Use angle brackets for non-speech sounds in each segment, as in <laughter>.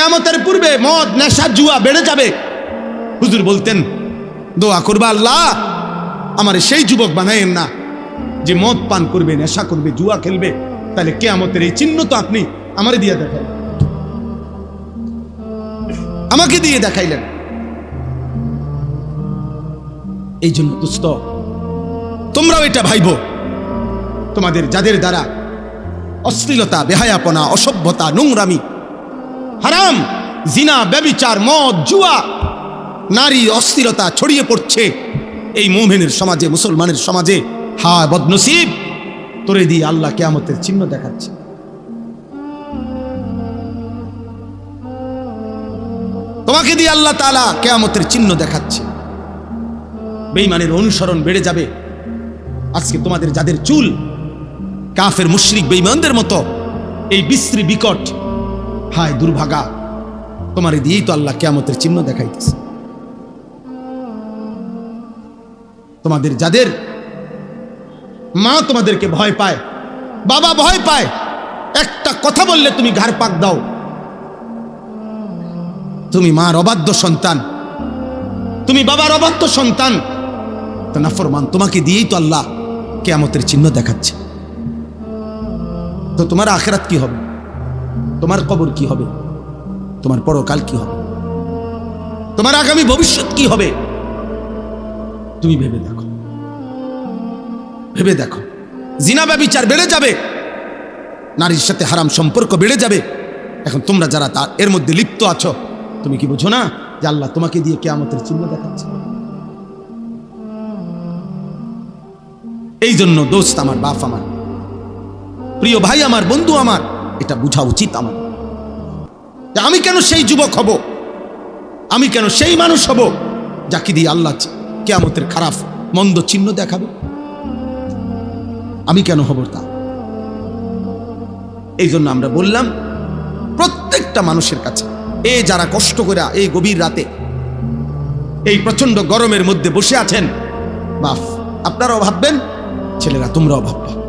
কেয়ামতের পূর্বে মদ, নেশা, জুয়া বেড়ে যাবে। হুজুর বলতেন, দোয়া করবা আল্লাহ, আমার সেই যুবক বানায়েন না। যে মদ পান করবে, নেশা করবে, জুয়া খেলবে, তাহলে কেয়ামতের এই চিহ্ন তো আপনি আমারে দিয়ে দেখাইলেন। আমাকে দিয়ে দেখাইলেন। এই জন্য দুস্থ, তোমরাও এটা ভাইব। তোমাদের যাদের দ্বারা অশ্লীলতা, বেহায়াপনা, অসভ্যতা, নোংরামি হারাম, জিনা, ব্যবিচার, মদ, জুয়া, নারী অস্থিরতা ছড়িয়ে পড়ছে। এই মোমেনের সমাজে, মুসলমানের সমাজে হা, বদনসিব। তোরে দিয়ে আল্লাহ কেয়ামতের চিহ্ন দেখাচ্ছে। তোমাকে দিয়ে আল্লাহ তালা কেয়ামতের চিহ্ন দেখাচ্ছে। বেইমানের অনুসরণ বেড়ে যাবে। আজকে তোমাদের যাদের চুল, কাফের, মুশরিক বেইমানদের মতো, এই বিশ্রী বিকট হায় দুর্ভাগা, তোমার দিয়েই তো আল্লাহ কেয়ামতের চিহ্ন দেখাইতেছে। তোমাদের যাদের মা তোমাদেরকে ভয় পায়, বাবা ভয় পায়, একটা কথা বললে তুমি ঘাড় পাক দাও। তুমি মার অবাধ্য সন্তান, তুমি বাবার অবাধ্য সন্তান, তো নাফরমান, তোমাকে দিয়েই তো আল্লাহ কেয়ামতের চিহ্ন দেখাচ্ছে। তো তোমার আখেরাত কি হবে? তোমার কবর কি হবে? তোমার পরকাল কি হবে? তোমার আগামী ভবিষ্যৎ কি হবে? তুমি ভেবে দেখো। ভেবে দেখো। জিনা ব্যবিচার বেড়ে যাবে। নারীর সাথে হারাম সম্পর্ক বেড়ে যাবে। এখন তোমরা যারা তা এর মধ্যে লিপ্ত আছো, তুমি কি বুঝো না যে আল্লাহ তোমাকে দিয়ে কে কেয়ামতের চিহ্ন দেখাচ্ছে? এই জন্য দোস্ত আমার বাপ আমার, প্রিয় ভাই আমার, বন্ধু আমার এটা বোঝা উচিত আমার। আমি কেন সেই যুবক হব? আমি কেন সেই মানুষ হব? যাকে দিয়ে আল্লাহ কেয়ামতের খারাপ, মন্দ চিহ্ন দেখাবে। আমি কেন হব তা? এই জন্য আমরা বললাম, প্রত্যেকটা মানুষের কাছে, এ যারা কষ্ট করে এই গভীর রাতে, এই প্রচণ্ড গরমের মধ্যে বসে আছেন, বাফ, আপনারাও ভাববেন, ছেলেরা তোমরাও ভাববে।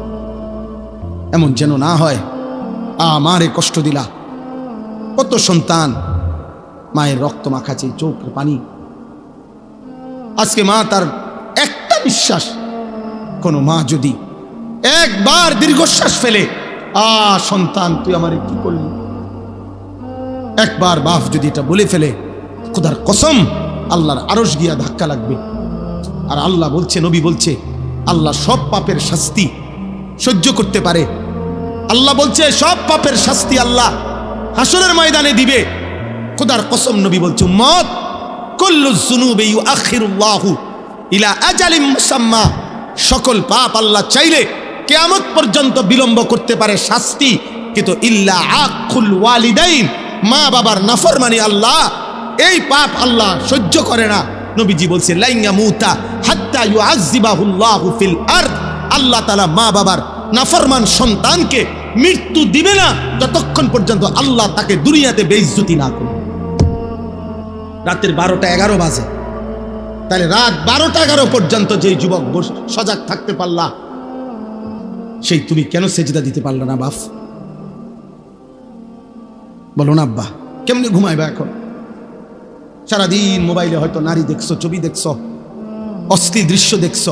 এমন যেন না হয় আমারে কষ্ট দিলা। কত সন্তান, মায়ের রক্ত মাখাচ্ছে চোখ পানি। আজকে মা তার একটা বিশ্বাস কোনো মা যদি একবার দীর্ঘশ্বাস ফেলে, আ, সন্তান, তুই আমারে কি করলি? একবার বাপ যদি এটা বলে ফেলে, খুদার কসম, আল্লাহর আরস গিয়া ধাক্কা লাগবে। আর আল্লাহ বলছে, নবী বলছে, আল্লাহ সব পাপের শাস্তি সহ্য করতে পারে। আল্লাহ বলছে, সব পাপের শাস্তি আল্লাহ হাসরের ময়দানে দিবে। খুদার কসম নবী বলছে ইউআখিরুল্লাহু ইলা সকল পাপ আল্লাহ চাইলে কেয়ামত পর্যন্ত বিলম্ব করতে পারে শাস্তি, কিন্তু মা বাবার নাফরমানি আল্লাহ। এই পাপ আল্লাহ সহ্য করে না। নবীজি বলছে মুতা আল্লাহ তালা মা বাবার নাফরমান সন্তানকে মৃত্যু দিবে না যতক্ষণ পর্যন্ত আল্লাহ তাকে দুনিয়াতে বেইজ্জতি না করে রাতের বারোটা এগারো বাজে। তাহলে রাত বারোটা এগারো পর্যন্ত যেই যুবক সজাগ থাকতে পারলা, সেই তুমি কেন সেজদা দিতে পারলা না বাফ বলো না আব্বা, কেমনি ঘুমাইবা এখন? সারাদিন মোবাইলে হয়তো নারী দেখছ, ছবি দেখছ, অস্থির দৃশ্য দেখছ।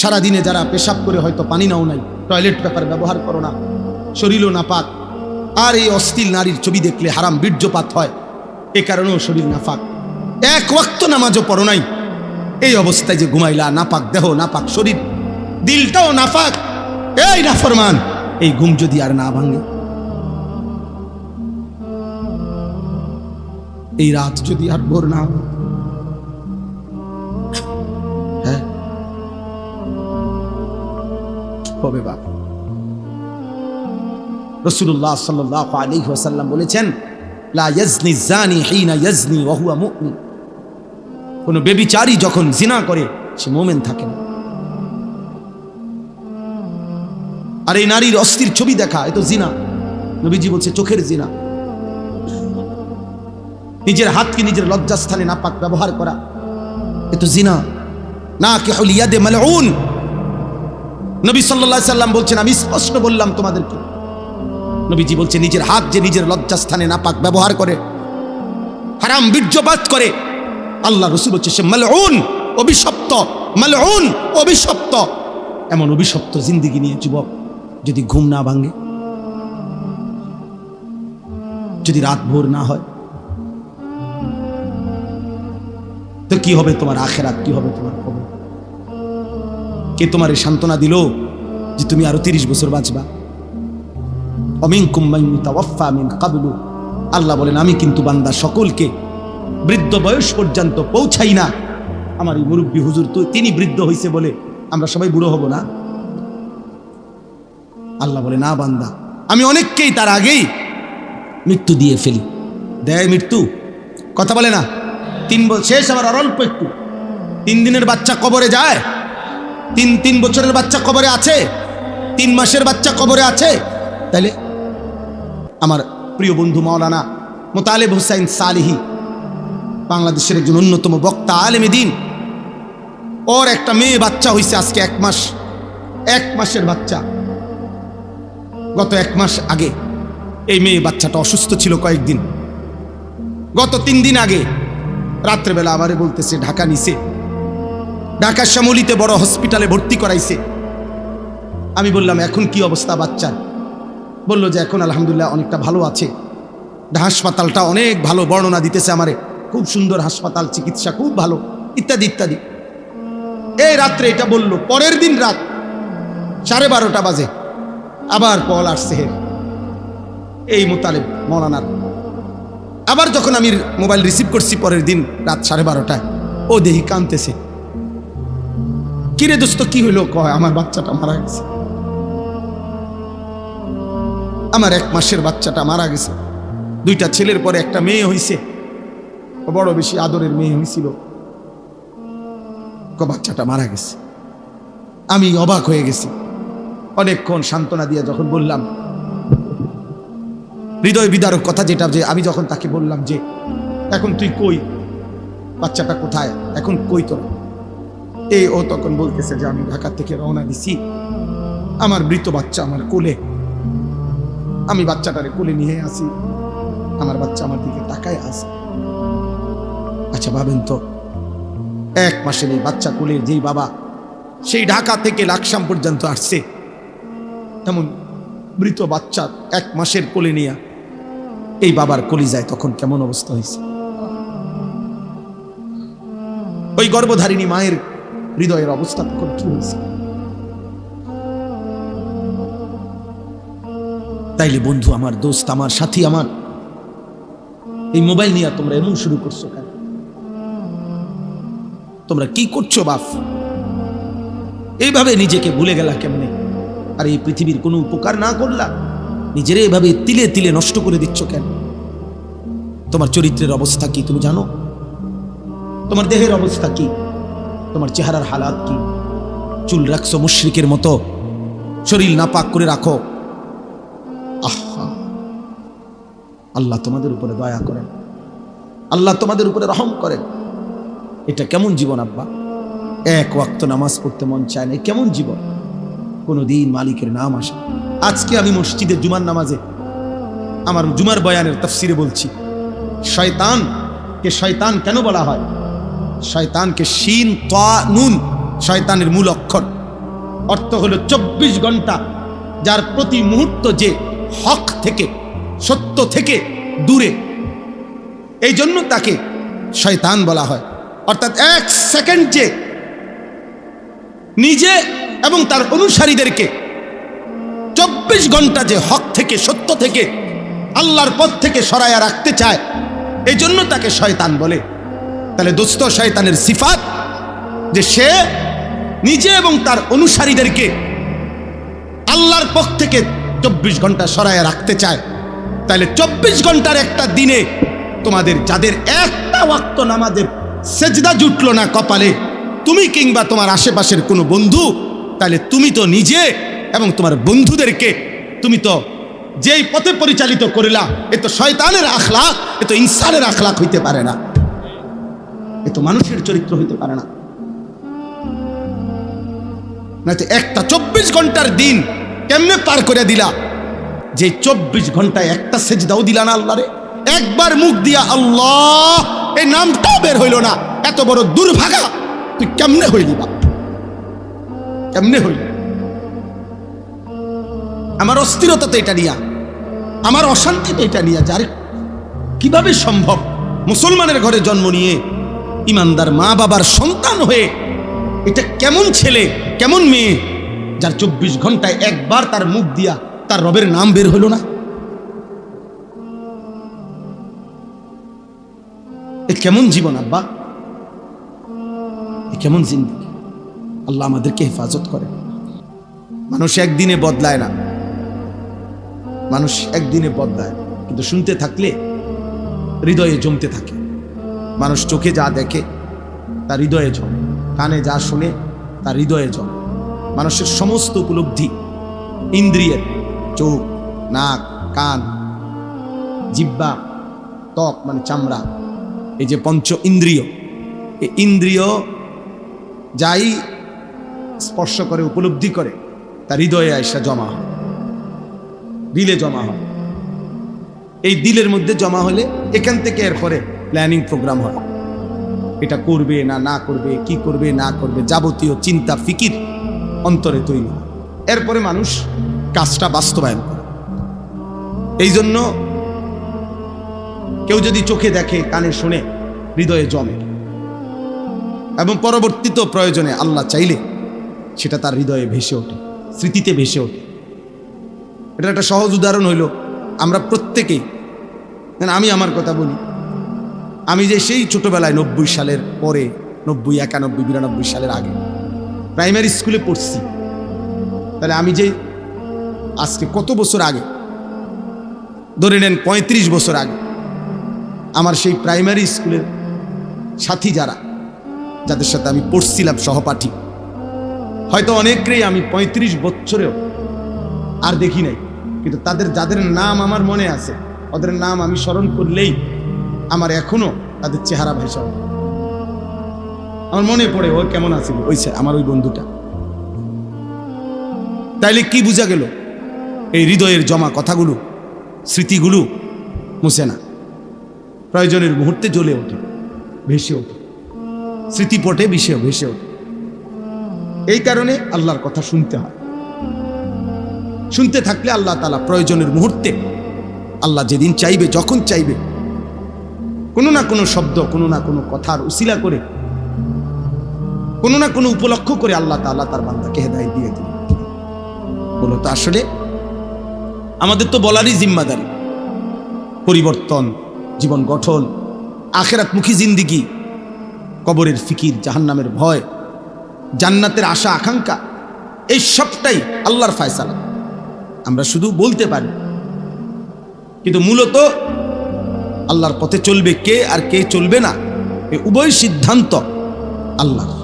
সারাদিনে যারা পেশাব করে হয়তো পানি নাও নাই, টয়লেট পেপার ব্যবহার করো না। শরীরও নাপাক। আর এই অস্থির নারীর ছবি দেখলে হারাম, বীর্যপাত হয়। এ কারণেও শরীর নাপাক। এক ওয়াক্ত নামাজও পড়ো নাই। এই অবস্থায় যে ঘুমাইলা, নাপাক দেহ, নাপাক শরীর, দিলটাও নাপাক। এই নাফরমান এই ঘুম যদি আর না ভাঙে। এই রাত যদি আর ভোর না হয়। হ্যাঁ। হবে বাপ। রসুল্লাহ সাল্লাহ আলী ওয়াসাল্লাম বলেছেন, লা ইয়াজনি জানি হিনা ইয়াজনি ওয়া হুয়া মুমিন কোন বেবিচারী যখন জিনা করে, সে মোমেন থাকে না। আর এই নারীর অস্থির ছবি দেখা, এ তো জিনা। নবীজি বলছে, চোখের জিনা। নিজের হাতকে নিজের লজ্জাস্থানে নাপাক ব্যবহার করা, এ তো জিনা। না কে হল ইয়াদে মালউন। নবী আলাইহি সাল্লাম বলছেন, আমি স্পষ্ট বললাম তোমাদেরকে নবীজি বলছে, নিজের হাত যে নিজের লজ্জাস্থানে নাপাক ব্যবহার করে, হারাম বীর্যপাত করে, আল্লাহ রসুল হচ্ছে সে মালউন, অভিশপ্ত মালউন, অভিশপ্ত। এমন অভিশপ্ত জিন্দিগি নিয়ে যুবক যদি ঘুম না ভাঙে, যদি রাত ভোর না হয়, তো কি হবে তোমার আখেরাত, কি হবে তোমার খবর কে তোমার এই সান্ত্বনা দিল যে তুমি আরও তিরিশ বছর বাঁচবা? অমিন কুম্মাইমুতাওয়াফা মিন কাবলু। আল্লাহ বলেন, আমি কিন্তু বান্দা সকলকে বৃদ্ধ বয়স পর্যন্ত পৌঁছাই না। আমার এই মুরব্বী হুজুর তো তিনি বৃদ্ধ হইছে বলে আমরা সবাই বুড়ো হব না। আল্লাহ বলে, না বান্দা, আমি অনেককেই তার আগেই মৃত্যু দিয়ে ফেলি। দেয় মৃত্যু? কথা বলে না। তিন শেষ আবার আর অল্প একটু। তিন দিনের বাচ্চা কবরে যায়। তিন তিন বছরের বাচ্চা কবরে আছে। তিন মাসের বাচ্চা কবরে আছে। তাইলে আমার প্রিয় বন্ধু মাওলানা মোতালেব হুসাইন সালিহি, বাংলাদেশের একজন অন্যতম বক্তা, আলেমে দিন। ওর একটা মেয়ে বাচ্চা হইছে আজকে এক মাস, এক মাসের বাচ্চা। গত এক মাস আগে এই মেয়ে বাচ্চাটা অসুস্থ ছিল কয়েকদিন। গত তিন দিন আগে রাত্রেবেলা আমারে বলতেছে, ঢাকা নিছে। ঢাকা শ্যামলিতে বড় হসপিটালে ভর্তি করাইছে। আমি বললাম, এখন কি অবস্থা বাচ্চার? বলল যে এখন আলহামদুলিল্লাহ অনেকটা ভালো আছে। হাসপাতালটা অনেক ভালো বর্ণনা দিতেছে আমারে। খুব সুন্দর হাসপাতাল, চিকিৎসা খুব ভালো, ইত্যাদি ইত্যাদি। এই রাত্রে এটা বলল, পরের দিন রাত সাড়ে বারোটা বাজে। আবার কল আসছে হের এই মোতালেব মৌলানার আবার যখন আমি মোবাইল রিসিভ করছি পরের দিন রাত সাড়ে বারোটায়, ও দেহি কানতেছে কিরে দোস্ত, কি হইল? কয়, আমার বাচ্চাটা মারা গেছে। আমার এক মাসের বাচ্চাটা মারা গেছে। দুইটা ছেলের পরে একটা মেয়ে হইছে। ও বড় বেশি আদরের মেয়ে হয়েছিল বাচ্চাটা মারা গেছে। আমি অবাক হয়ে গেছি। অনেকক্ষণ সান্ত্বনা দিয়ে যখন বললাম, হৃদয় বিদারক কথা যেটা যে আমি যখন তাকে বললাম যে, এখন তুই কই? বাচ্চাটা কোথায়? এখন কই তোর? এই ও তখন বলতেছে যে, আমি ঢাকা থেকে রওনা দিছি। আমার মৃত বাচ্চা আমার কোলে আমি বাচ্চাটারে কোলে নিয়ে আসি। আমার বাচ্চা আমার দিকে তাকায় আসে আচ্ছা ভাবেন তো, এক মাসের এই বাচ্চা কোলের যেই বাবা, সেই ঢাকা থেকে লাকসাম পর্যন্ত আসছে। এমন মৃত বাচ্চা এক মাসের কোলে নিয়ে এই বাবার কলি যায় তখন কেমন অবস্থা হয়েছে। ওই গর্ভধারিণী মায়ের হৃদয়ের অবস্থা তখন কি হয়েছে? তাইলে বন্ধু, আমার দোস্ত, আমার সাথী, আমার। এই মোবাইল নিয়ে তোমরা এমন শুরু করছ কেন? তোমরা কি করছ, বাপ? এইভাবে নিজেকে ভুলে গেলা কেমনে? আর এই পৃথিবীর কোনো উপকার না করলা? নিজের এভাবে তিলে তিলে নষ্ট করে দিচ্ছ কেন? তোমার চরিত্রের অবস্থা কি, তুমি জানো? তোমার দেহের অবস্থা কি? তোমার চেহারার হালাত কি? চুল রাখছো মুশ্রিকের মতো। শরীর নাপাক করে রাখো। আল্লাহ তোমাদের উপরে দয়া করেন। আল্লাহ তোমাদের উপরে রহম করেন। এটা কেমন জীবন আব্বা? এক ওয়াক্ত নামাজ পড়তে মন চায় না কেমন জীবন? কোনো দিন মালিকের নাম আসে আজকে আমি মসজিদে জুমার নামাজে আমার জুমার বয়ানের তফসিরে বলছি, শয়তান কে শয়তান কেন বলা হয়? শয়তানকে শিন, তা, নুন শয়তানের মূল অক্ষর। অর্থ হলো চব্বিশ ঘণ্টা যার প্রতি মুহূর্ত যে হক থেকে সত্য থেকে দূরে। এই জন্য তাকে শয়তান বলা হয়। অর্থাৎ এক সেকেন্ড যে নিজে এবং তার অনুসারীদেরকে চব্বিশ ঘণ্টা যে হক থেকে, সত্য থেকে, আল্লাহর পথ থেকে সরাইয়া রাখতে চায়, এই জন্য তাকে শয়তান বলে। তাহলে দোস্ত, শয়তানের সিফাত যে সে নিজে এবং তার অনুসারীদেরকে আল্লাহর পথ থেকে চব্বিশ ঘণ্টা সরাইয়া রাখতে চায়। তাহলে চব্বিশ ঘণ্টার একটা দিনে তোমাদের যাদের একটা ওয়াক্ত নামাজের সেজদা জুটলো না কপালে, তুমি কিংবা তোমার আশেপাশের কোনো বন্ধু, তাহলে তুমি তো নিজে এবং তোমার বন্ধুদেরকে তুমি তো যেই পথে পরিচালিত করিলা, এ তো শয়তানের আখলাক এ তো ইনসানের আখলাক হইতে পারে না। এ তো মানুষের চরিত্র হইতে পারে না। একটা চব্বিশ ঘণ্টার দিন কেমনে পার করে দিলা? যে চব্বিশ ঘন্টায় একটা সেজদাও দিলা না আল্লাহরে। একবার মুখ দিয়া আল্লাহ এই নামটাও বের হইল না। এত বড় দুর্ভাগা, তুই কেমনে হইলি বাপ? কেমনে হইলি? আমার অস্থিরতা তো এটা নিয়া, আমার অশান্তি তো এটা নিয়ে যার কীভাবে সম্ভব? মুসলমানের ঘরে জন্ম নিয়ে ইমানদার মা বাবার সন্তান হয়ে এটা কেমন ছেলে, কেমন মেয়ে, যার চব্বিশ ঘন্টায় একবার তার মুখ দিয়া তার রবের নাম বের হলো না? এ কেমন জীবন আব্বা? এ কেমন জিন্দগি? আল্লাহ আমাদেরকে হেফাজত করে মানুষ একদিনে বদলায় না। মানুষ একদিনে বদলায়। কিন্তু শুনতে থাকলে হৃদয়ে জমতে থাকে। মানুষ চোখে যা দেখে তার হৃদয়ে জমে। কানে যা শুনে তার হৃদয়ে জমে। মানুষের সমস্ত উপলব্ধি ইন্দ্রিয়ের। চোখ, নাক, কান, জিব্বা, ত্বক মানে চামড়া। এই যে পঞ্চ ইন্দ্রিয়, এই ইন্দ্রিয় যাই স্পর্শ করে, উপলব্ধি করে তার হৃদয়ে আয়সা জমা হয়। দিলে জমা হয়। এই দিলের মধ্যে জমা হলে এখান থেকে এরপরে প্ল্যানিং প্রোগ্রাম হয়। এটা করবে না না করবে, কি করবে, না করবে, যাবতীয় চিন্তা, ফিকির অন্তরে তৈরি এরপরে মানুষ কাজটা বাস্তবায়ন করে। এই জন্য কেউ যদি চোখে দেখে, কানে শুনে, হৃদয়ে জমে এবং পরবর্তীত প্রয়োজনে আল্লাহ চাইলে সেটা তার হৃদয়ে ভেসে ওঠে, স্মৃতিতে ভেসে ওঠে। এটা একটা সহজ উদাহরণ হইল, আমরা প্রত্যেকেই মানে আমি আমার কথা বলি, আমি যে সেই ছোটবেলায় নব্বই সালের পরে, নব্বই, একানব্বই, বিরানব্বই সালের আগে প্রাইমারি স্কুলে পড়ছি। তাহলে আমি যে আজকে কত বছর আগে? ধরে নেন পঁয়ত্রিশ বছর আগে। আমার সেই প্রাইমারি স্কুলের সাথী যারা, যাদের সাথে আমি পড়ছিলাম, সহপাঠী। হয়তো অনেকেই আমি পঁয়ত্রিশ বছরেও আর দেখি নাই। কিন্তু তাদের, যাদের নাম আমার মনে আছে, ওদের নাম আমি স্মরণ করলেই আমার এখনও তাদের চেহারা ভেসা। আমার মনে পড়ে, ও কেমন আছে? ওই আমার ওই বন্ধুটা। তাইলে কি বোঝা গেল? এই হৃদয়ের জমা কথাগুলো, স্মৃতিগুলো মুছে না। প্রয়োজনের মুহূর্তে জ্বলে ওঠে, ভেসে ওঠে। স্মৃতিপটে বিষে ভেসে ওঠে। এই কারণে আল্লাহর কথা শুনতে হয়। শুনতে থাকলে আল্লাহ তালা প্রয়োজনের মুহূর্তে আল্লাহ যেদিন চাইবে, যখন চাইবে, কোনো না কোনো শব্দ, কোনো না কোনো কথার উসিলা করে, কোনো না কোনো উপলক্ষ করে আল্লাহ তাআলা তার বান্দাকে হেদায় দিয়ে দিবে বলো তো আসলে আমাদের তো বলারই জিম্মাদারি। পরিবর্তন, জীবন গঠন, আখেরাতমুখী জিন্দিগি, কবরের ফিকির, জাহান্নামের ভয়, জান্নাতের আশা, আকাঙ্ক্ষা, এই সবটাই আল্লাহর ফায়সালা। আমরা শুধু বলতে পারি। কিন্তু মূলত আল্লাহর পথে চলবে কে আর কে চলবে না, এ উভয় সিদ্ধান্ত আল্লাহর।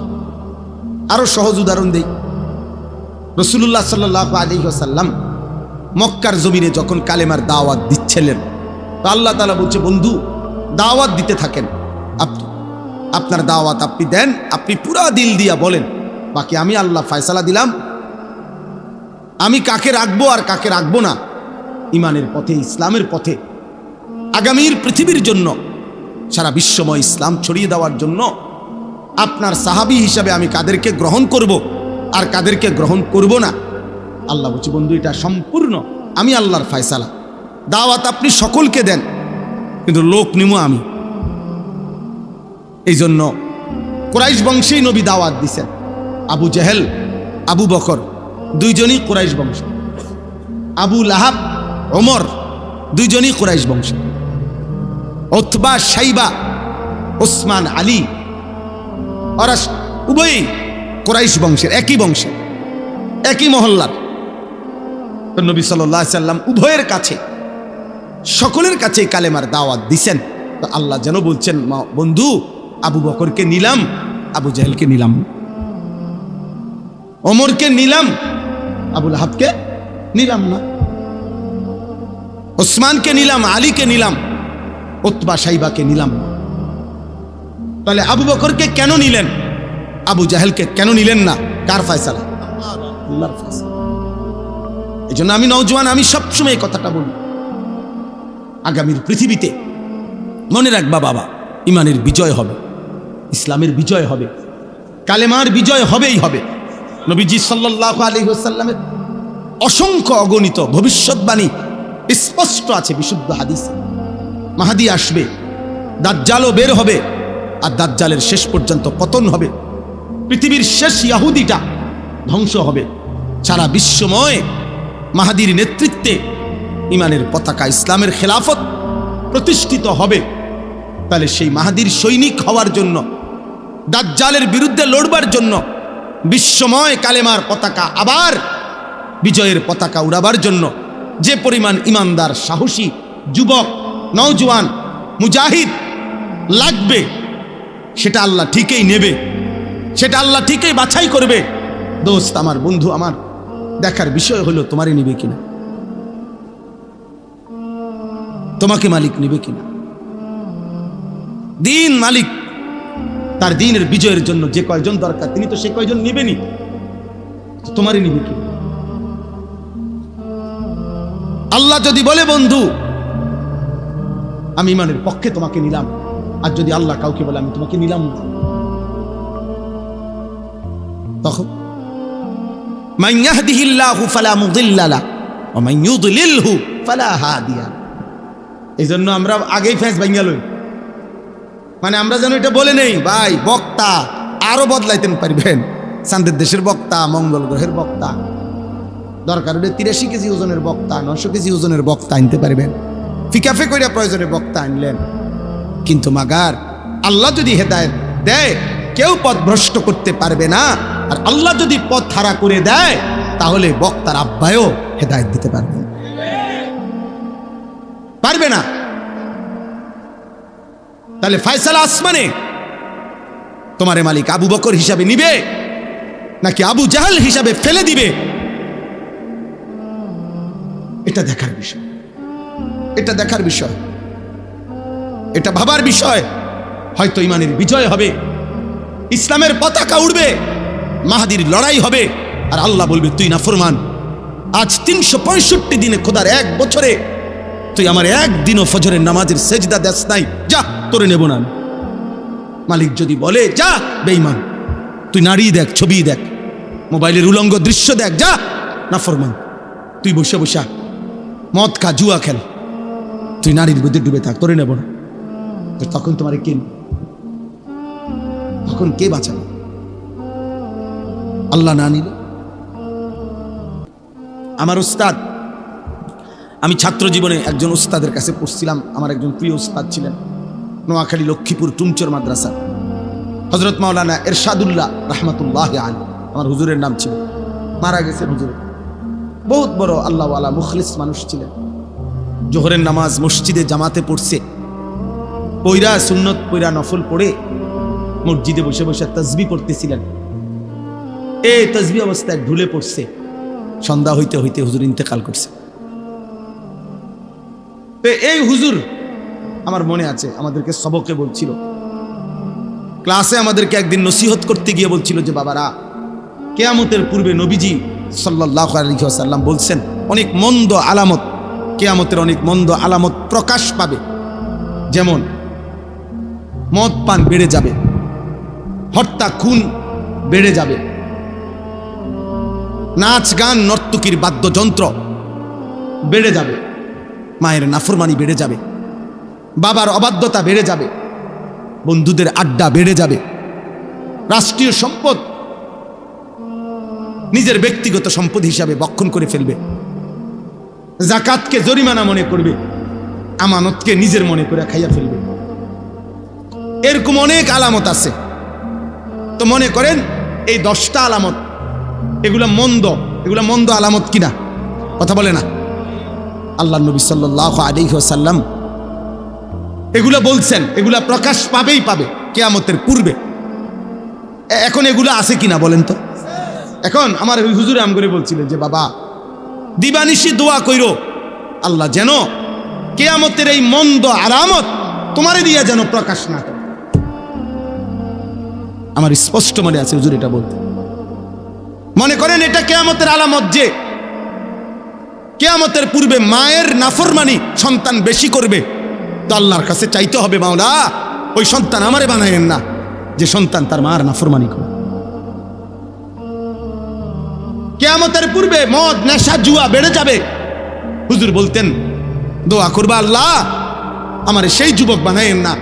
আরও সহজ উদাহরণ দেই। রসুল্লাহ সাল্লাহ আলী সাল্লাম মক্কার জমিনে যখন কালেমার দাওয়াত দিচ্ছিলেন, তো আল্লাহ তালা বলছে, বন্ধু, দাওয়াত দিতে থাকেন। আপনি আপনার দাওয়াত আপনি দেন, আপনি পুরা দিল দিয়া বলেন। বাকি আমি আল্লাহ ফায়সালা দিলাম। আমি কাকে রাখব আর কাকে রাখব না? ইমানের পথে, ইসলামের পথে। আগামীর পৃথিবীর জন্য, সারা বিশ্বময় ইসলাম ছড়িয়ে দেওয়ার জন্য আপনার সাহাবি হিসাবে আমি কাদেরকে গ্রহণ করব আর কাদেরকে গ্রহণ করব না। আল্লাহ বলছি, বন্ধু, এটা সম্পূর্ণ আমি আল্লাহর ফায়সালা। দাওয়াত আপনি সকলকে দেন, কিন্তু লোক নিমো আমি। এই জন্য কোরাইশ বংশেই নবী দাওয়াত দিছেন। আবু জেহেল, আবু বকর, দুইজনই কোরাইশ বংশ। আবু লাহাব, ওমর, দুইজনই কোরাইশ বংশ। অথবা সাইবা ওসমান, আলী ওরা উভয়ই কোরাইশ বংশের, একই বংশের, একই মহল্লার। নবী সাল্লাম উভয়ের কাছে, সকলের কাছে কালেমার দাওয়াত দিছেন। তো আল্লাহ যেন বলছেন, "মা- বন্ধু, আবু বকরকে নিলাম, আবু জাহেলকে নিলাম। ওমরকে নিলাম আবুল হাবকে নিলাম না। ওসমানকে নিলাম, আলীকে নিলাম ওতবা সাইবাকে নিলাম তাহলে আবু বকরকে কেন নিলেন? আবু জাহেলকে কেন নিলেন না? কার ফয়সালা? আল্লাহর ফয়সালা। এই জন্য আমি নওজোয়ান, আমি সবসময় কথাটা বলি। আগামীর পৃথিবীতে মনে রাখবা বাবা, ইমানের বিজয় হবে, ইসলামের বিজয় হবে, কালেমার বিজয় হবেই হবে। নবীজি সাল্লাহ আলী সাল্লামের অসংখ্য অগণিত ভবিষ্যৎবাণী স্পষ্ট আছে, বিশুদ্ধ হাদিস। মাহাদি আসবে, দাজ্জালও বের হবে, আর দাজ্জালের শেষ পর্যন্ত পতন হবে। পৃথিবীর শেষ ইয়াহুদিটা ধ্বংস হবে, সারা বিশ্বময় মাহাদির নেতৃত্বে ইমানের পতাকা ইসলামের খেলাফত প্রতিষ্ঠিত হবে। তাহলে সেই মাহাদির সৈনিক হওয়ার জন্য, দাজ্জালের বিরুদ্ধে লড়বার জন্য বিশ্বময় কালেমার পতাকা আবার বিজয়ের পতাকা উড়াবার জন্য যে পরিমাণ ইমানদার, সাহসী যুবক, নওজোয়ান, মুজাহিদ লাগবে, সেটা আল্লাহ ঠিকই নেবে, সেটা আল্লাহ ঠিকই বাছাই করবে। দোস্ত, আমার বন্ধু, আমার দেখার বিষয় হলো তোমারই নিবে কিনা? তোমাকে মালিক নিবে কিনা? দিন মালিক, তার দিনের বিজয়ের জন্য যে কয়জন দরকার, তিনি তো সে কয়জন নিবেনি তোমারই নিবে কি আল্লাহ যদি বলে, বন্ধু, আমি ইমানের পক্ষে তোমাকে নিলাম, আর যদি আল্লাহ কাউকে বলে, আমি তোমাকে নিলাম তখন মান ইয়াহদিহিল্লাহু ফালা মুদিল্লা লা ওয়া মান ইউদ্লিলহু ফালা হাদিয়া। এই জন্য আমরা আগেই ফেস ভাঙ্গা লই। মানে আমরা যেন এটা বলে নেই, ভাই, বক্তা আরও বদলাইতেন পারবেন। চান্দের দেশের বক্তা, মঙ্গল গ্রহের বক্তা, দরকার হলে তিরাশি কেজি ওজনের বক্তা নশো কেজি ওজনের বক্তা আনতে পারবেন। ফিকাফে কইরা প্রয়োজনে বক্তা আনলেন। কিন্তু মাগার, আল্লাহ যদি হেদায়ত দেয়, কেউ পথ ভ্রষ্ট করতে পারবে না। আর আল্লাহ যদি পথ হারা করে দেয়, তাহলে বক্তার আব্বায়ও হেদায়ত দিতে পারবে। পারবে না? তাহলে ফয়সালা আসমানে তোমারে মালিক আবু বকর হিসাবে নিবে, নাকি আবু জাহাল হিসাবে ফেলে দিবে? এটা দেখার বিষয়। এটা দেখার বিষয়। এটা ভাবার বিষয়। হয়তো ইমানের বিজয় হবে। ইসলামের পতাকা উড়বে। মাহাদির লড়াই হবে। আর আল্লাহ বলবে, তুই না ফরমান, আজ তিনশো পঁয়ষট্টি দিনে খোদার এক বছরে তুই আমার একদিনও ফজরের নামাজের সেজদা দেস নাই। যা, তোরে নেব না মালিক যদি বলে, যা বেইমান তুই নারী দেখ ছবি দেখ, মোবাইলের উলঙ্গ দৃশ্য দেখ, যা, না ফরমান, তুই বসে বসা মদ খা, জুয়া খেল, তুই নারীর মধ্যে ডুবে থাক, তোরে নেব না। তখন তোমার কে, তখন কে বাঁচাবে? আল্লাহ না নিলে? আমার উস্তাদ, আমি ছাত্র জীবনে একজন উস্তাদের কাছে পড়ছিলাম। আমার একজন প্রিয় উস্তাদ ছিলেন। নোয়াখালী লক্ষ্মীপুর টুমচর মাদ্রাসা। হজরত মাওলানা এরশাদুল্লাহ রহমতুল্লাহ আলী আমার হুজুরের নাম ছিল। মারা গেছেন হুজুর। বহুত বড় আল্লাহ আলা মুখলিস মানুষ ছিলেন। জোহরের নামাজ মসজিদে জামাতে পড়ছে। পৈরা সুন্নত পৈরা নফল পড়ে মসজিদে বসে বসে তসবি পড়তেছিলেন। এই তসবি অবস্থায় ঢুলে পড়ছে। সন্ধ্যা হইতে হইতে হুজুর ইন্তেকাল করছে। এই হুজুর, আমার মনে আছে, আমাদেরকে সবকে বলছিল। ক্লাসে আমাদেরকে একদিন নসিহত করতে গিয়ে বলছিল যে, বাবারা, কেয়ামতের পূর্বে নবীজি সাল্লাহ আলহিহাসাল্লাম বলছেন, অনেক মন্দ আলামত, কেয়ামতের অনেক মন্দ আলামত প্রকাশ পাবে। যেমন, মদ পান বেড়ে যাবে হত্যা খুন বেড়ে যাবে নাচ গান নর্তকীর বাদ্যযন্ত্র। বেড়ে যাবে। মায়ের নাফরমানি বেড়ে যাবে। বাবার অবাধ্যতা বেড়ে যাবে। বন্ধুদের আড্ডা বেড়ে যাবে। রাষ্ট্রীয় সম্পদ নিজের ব্যক্তিগত সম্পদ হিসাবে বক্ষণ করে ফেলবে। জাকাতকে জরিমানা মনে করবে। আমানতকে নিজের মনে করে খাইয়া ফেলবে। এরকম অনেক আলামত আছে। তো মনে করেন, এই দশটা আলামত এগুলা মন্দ এগুলা মন্দ আলামত কিনা? কথা বলে না। আল্লাহ নবী সাল্লাহ আলিহাসাল্লাম এগুলা বলছেন, এগুলা প্রকাশ পাবেই পাবে, কেয়ামতের পূর্বে। এখন এগুলা আছে কিনা বলেন তো? এখন আমার ওই হুজুরে আম করে বলছিলেন যে, বাবা, দিবানিশি দোয়া কইরো, আল্লাহ যেন কেয়ামতের এই মন্দ আলামত তোমারে দিয়া যেন প্রকাশ না করে। আমার স্পষ্ট মনে আছে হুজুর এটা বলতে। মনে করেন এটা কেয়ামতের আলামত যে কেয়ামতের পূর্বে মায়ের নাফরমানি সন্তান বেশি করবে। তো আল্লাহর কাছে চাইতে হবে মাওলা, ওই সন্তান আমারে বানায়েন না, যে সন্তান তার মার নাফরমানি করে কেয়ামতের পূর্বে মদ, নেশা, জুয়া বেড়ে যাবে। হুজুর বলতেন, দোয়া করবা আল্লাহ, আমার সেই যুবক বানায়েন না,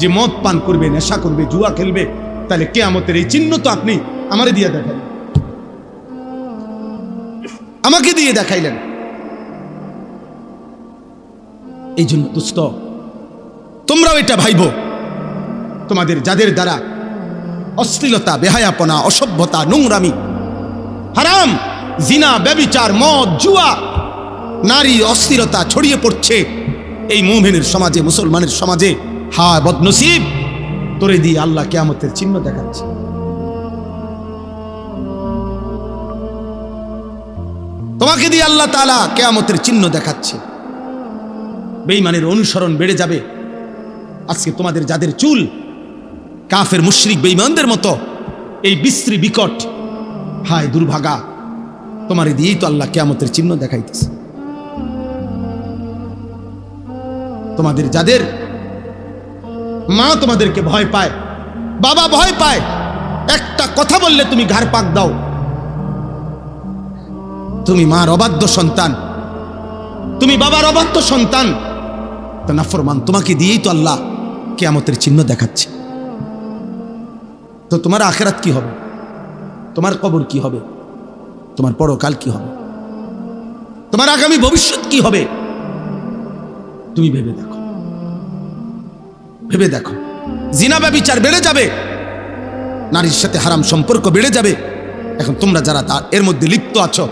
যে মদ পান করবে, নেশা করবে, জুয়া খেলবে। তাহলে কেয়ামতের এই চিহ্ন তো আপনি আমারে দিয়ে দেখাইলেন আমাকে দিয়ে দেখাইলেন। এই জন্য দুস্থ তোমরাও এটা ভাইব। তোমাদের যাদের দ্বারা অশ্লীলতা, বেহায়াপনা, অসভ্যতা, নোংরামি, হারাম, জিনা, ব্যবিচার, মদ, জুয়া, নারী অস্থিরতা ছড়িয়ে পড়ছে, এই মুমিনের সমাজে, মুসলমানের সমাজে হায় বদনসিব, তোরে দিয়ে আল্লাহ কেয়ামতের চিহ্ন দেখাচ্ছে। তোমাকে দিয়ে আল্লাহ তালা কেয়ামতের চিহ্ন দেখাচ্ছে। বেইমানের অনুসরণ বেড়ে যাবে। আজকে তোমাদের যাদের চুল, কাফের, মুশরিক বেইমানদের মতো, এই বিশ্রী বিকট, হায় দুর্ভাগা, তোমার দিয়েই তো আল্লাহ কেয়ামতের চিহ্ন দেখাইতেছে। তোমাদের যাদের মা তোমাদেরকে ভয় পায়, বাবা ভয় পায়, একটা কথা বললে তুমি ঘাড় পাক দাও। তুমি মার অবাধ্য সন্তান। তুমি বাবার অবাধ্য সন্তান। তো নাফরমান তোমাকে দিয়েই তো আল্লাহ কেয়ামতের চিহ্ন দেখাচ্ছে। তো তোমার আখেরাত কি হবে? তোমার কবর কি হবে? তোমার পরকাল কি হবে? তোমার আগামী ভবিষ্যৎ কি হবে? তুমি ভেবে দেখো। ভেবে দেখো। জিনা ব্যবিচার বেড়ে যাবে। নারীর সাথে হারাম সম্পর্ক বেড়ে যাবে। এখন তোমরা যারা এর মধ্যে লিপ্ত আছো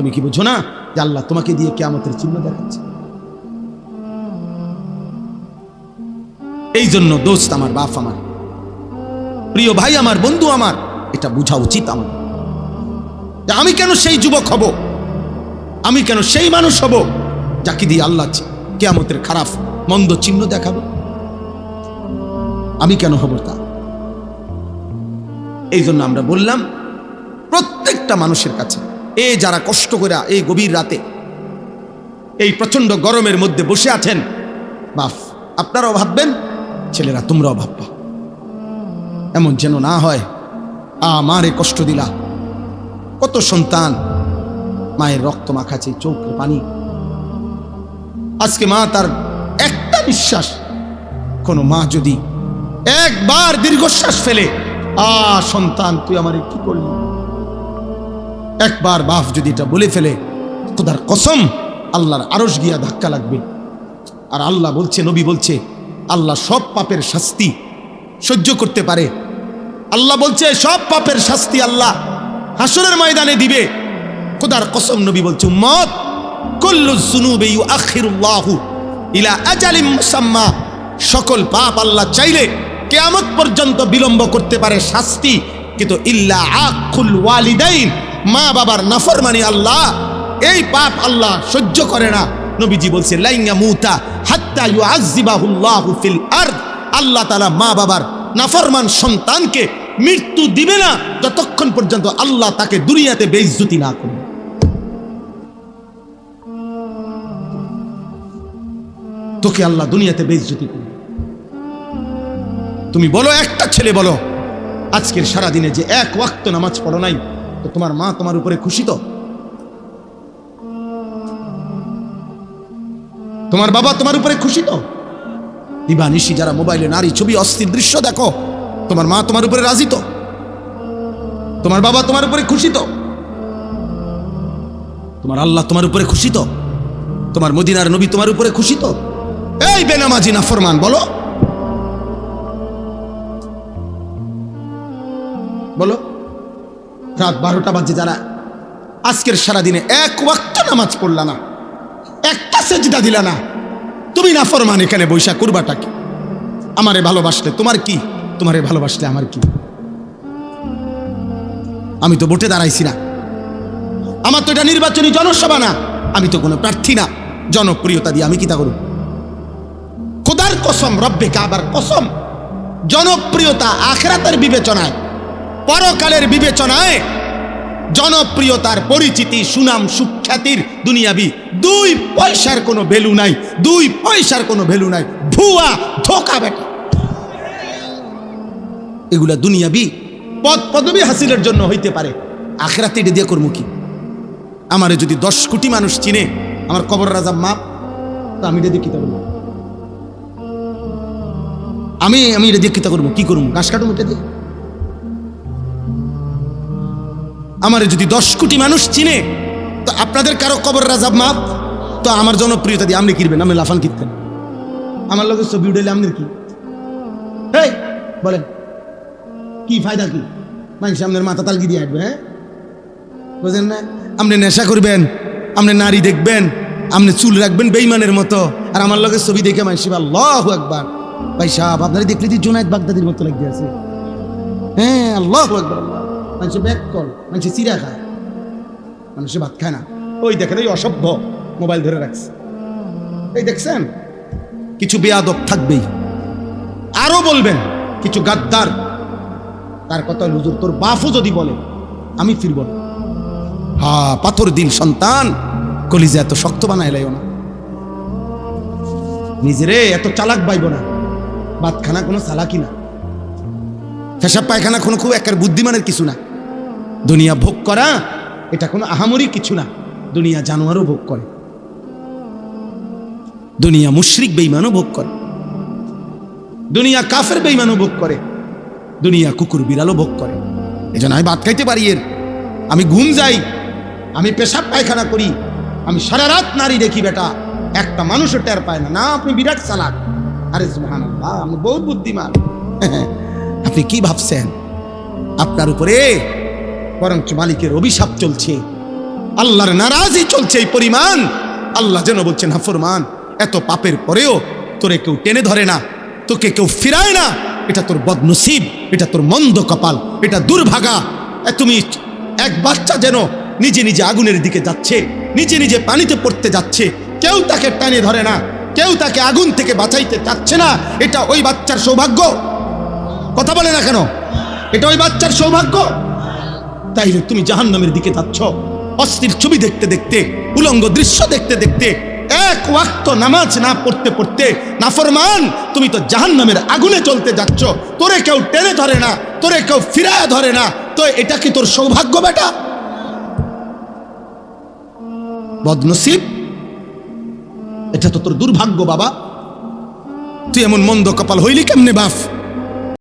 তুমি কি বুঝো না যে আল্লাহ তোমাকে দিয়ে কেয়ামতের চিহ্ন দেখাচ্ছে? এই জন্য দোস্ত আমার, বাপ আমার, প্রিয় ভাই আমার, বন্ধু আমার, এটা বোঝা উচিত আমার। আমি কেন সেই যুবক হব? আমি কেন সেই মানুষ হব যাকে দিয়ে আল্লাহ কেয়ামতের খারাপ, মন্দ চিহ্ন দেখাবো? আমি কেন হব তা? এই জন্য আমরা বললাম, প্রত্যেকটা মানুষের কাছে এ যারা কষ্ট করে এই গভীর রাতে এই প্রচণ্ড গরমের মধ্যে বসে আছেন, বাফ, আপনারাও ভাববেন, ছেলেরা তোমরাও ভাববা। এমন যেন না হয়, আমারে কষ্ট দিলা। কত সন্তান, মায়ের রক্ত মাখাছে, চোখের পানি। আজকে মা তার একটা নিঃশ্বাস, কোনো মা যদি একবার দীর্ঘশ্বাস ফেলে, আ, সন্তান, তুই আমার কি করলি? একবার বাপ যদি এটা বলে ফেলে, খোদার কসম, আল্লাহর আরস গিয়া ধাক্কা লাগবে। আর আল্লাহ বলছে, নবী বলছে, আল্লাহ সব পাপের শাস্তি সহ্য করতে পারে। আল্লাহ বলছে, সব পাপের শাস্তি আল্লাহ হাসরের ময়দানে দিবে। খোদার কসম, নবী বলছে মুসাম্মা। সকল পাপ আল্লাহ চাইলে কেয়ামত পর্যন্ত বিলম্ব করতে পারে শাস্তি, কিন্তু ইল্লা আকুল ওয়ালিদাইন। মা বাবার নাফরমানি আল্লাহ, এই পাপ আল্লাহ সহ্য করে না। নবীজি বলছে লাইঙ্গা মুতা হাত্তা ইউ ইউআযিবাহুল্লাহু ফিল আরদ। আল্লাহ তাআলা মা বাবার নাফরমান সন্তানকে মৃত্যু দিবে না যতক্ষণ পর্যন্ত আল্লাহ তাকে দুনিয়াতে বেইজ্জতি না করবে। তোকে আল্লাহ দুনিয়াতে বেইজ্জতি করবে। তুমি বলো, একটা ছেলে বলো, আজকের সারা দিনে যে এক ওয়াক্ত নামাজ পড়ো নাই তো তোমার মা তোমার উপরে খুশি তো? তোমার বাবা তোমার উপরে খুশি তো? দিবা নিশি যারা মোবাইলে নারী ছবি, অস্থির দৃশ্য দেখো, তোমার মা তোমার উপরে রাজি তো? তোমার বাবা তোমার উপরে খুশি তো? তোমার আল্লাহ তোমার উপরে খুশি তো? তোমার মদিনার নবী তোমার উপরে খুশি তো? এই বেনামাজি না ফরমান, বলো। বলো। রাত বারোটা বাজে যারা। আজকের সারাদিনে এক ওয়াক্ত নামাজ পড়লা না। একটা সেজদা দিলা না। তুমি না ফরমান এখানে বৈশা করবাটা কি? আমারে ভালোবাসলে তোমার কি? তোমারে ভালোবাসলে আমার কি? আমি তো ভোটে দাঁড়াইছি না। আমার তো এটা নির্বাচনী জনসভা না। আমি তো কোনো প্রার্থী না। জনপ্রিয়তা দিয়ে আমি কি তা করব? খোদার কসম, রব্বে কাবার কসম। জনপ্রিয়তা আখেরাতের বিবেচনায় পরকালের বিবেচনায় জনপ্রিয়তার পরিচিতি, সুনাম, সুখ্যাতির দুনিয়াবি। দুই পয়সার কোনো ভ্যালু নাই, দুই পয়সার কোনো ভ্যালু নাই। ভুয়া, ধোকা বেটা। এগুলা দুনিয়াবি পদ পদবি হাসিলের জন্য হইতে পারে। আখেরাতে এটা দিয়ে করব কি? আমারে যদি দশ কোটি মানুষ চিনে, আমার কবর রাজা মাপ, তো আমি এটা দিয়ে করব? আমি আমি এটা দিয়ে করব? কি করব? ঘাস কাটবো এটা দিয়ে? আমারে যদি দশ কোটি মানুষ চিনে, তো আপনাদের কারও কবর রাজা মাপ তো আমার জনপ্রিয়তা দিয়ে আপনি কিনবেন আমি লাফান কিনতেন আমার লোকের ছবি উঠেলে আপনার কি? বলেন, কি ফায়দা কি? মানুষ আপনার মাথা তালকি দিয়ে আসবে হ্যাঁ? বুঝলেন না? আপনি নেশা করবেন আপনি নারী দেখবেন আপনি চুল রাখবেন বেইমানের মতো। আর আমার লোকের ছবি দেখে মানুষ আল্লাহ একবার ভাই সাহেব, আপনারা দেখলে যে জুনায়দ বাগদাদির মতো লাগতে আছে। হ্যাঁ আল্লাহ একবার আল্লাহ মানুষ ব্যাক কল, মানুষ চিরা খায়। মানুষে ভাত খায় না। ওই দেখেন ওই অসভ্য মোবাইল ধরে রাখছে। এই দেখছেন? কিছু বেয়াদব থাকবেই। আরও বলবেন, কিছু গাদ্দার। তার কথা হুজুর, তোর বাফও যদি বলে, আমি ফিরব না। হা, পাথর দিল সন্তান। কলিজা এত শক্ত বানায় লাইও না। নিজেরে এত চালাক বাইব না। বাতখানা কোনো চালাকি না। পেশাব পায়খানা কোনো খুব একার বুদ্ধিমানের কিছু না। দুনিয়া ভোগ করা, এটা কোনো আহামরি কিছু না। দুনিয়া জানোয়ারও ভোগ করে। দুনিয়া মুশরিক বেইমানও ভোগ করে। দুনিয়া কাফের বেইমানও ভোগ করে। দুনিয়া কুকুর বিড়ালও ভোগ করে। এই আমি ভাত খাইতে পারি এর। আমি ঘুম যাই, আমি পেশাব পায়খানা করি, আমি সারা রাত নারী দেখি বেটা, একটা মানুষও টের পায় না। না, আপনি বিরাট চালাক। আরে সুহান আপনি বহুত বুদ্ধিমান। <laughs> আপনি কি ভাবছেন? আপনার উপরে বরঞ্চ মালিকের অভিশাপ চলছে। আল্লাহর নারাজই চলছে এই পরিমাণ। আল্লাহ যেন বলছেন হাফরমান এত পাপের পরেও তোরে কেউ টেনে ধরে না, তোকে কেউ ফিরায় না। এটা তোর বদনসিব, এটা তোর মন্দ কপাল, এটা দুর্ভাগা। তুমি এক বাচ্চা যেন নিজে নিজে আগুনের দিকে যাচ্ছে, নিজে নিজে পানিতে পড়তে যাচ্ছে, কেউ তাকে টানে ধরে না, কেউ তাকে আগুন থেকে বাঁচাইতে চাচ্ছে না, এটা ওই বাচ্চার সৌভাগ্য। কথা বলে না কেন? এটা ওই বাচ্চার সৌভাগ্য। তাইলে তুমি জাহান্নামের দিকে যাচ্ছ। অস্থির ছবি দেখতে দেখতে, উলঙ্গ দৃশ্য দেখতে দেখতে, এক ওয়াক্ত নামাজ না পড়তে পড়তে নাফরমান, তুমি তো জাহান্নামের আগুনে চলতে যাচ্ছ। তোরে কেউ টেনে ধরে না, তোরে কেউ ফিরায় ধরে না। তো এটা কি তোর সৌভাগ্য বেটা? বদনসিব, এটা তো তোর দুর্ভাগ্য বাবা। তুই এমন মন্দ কপাল হইলি কেমনে বাপ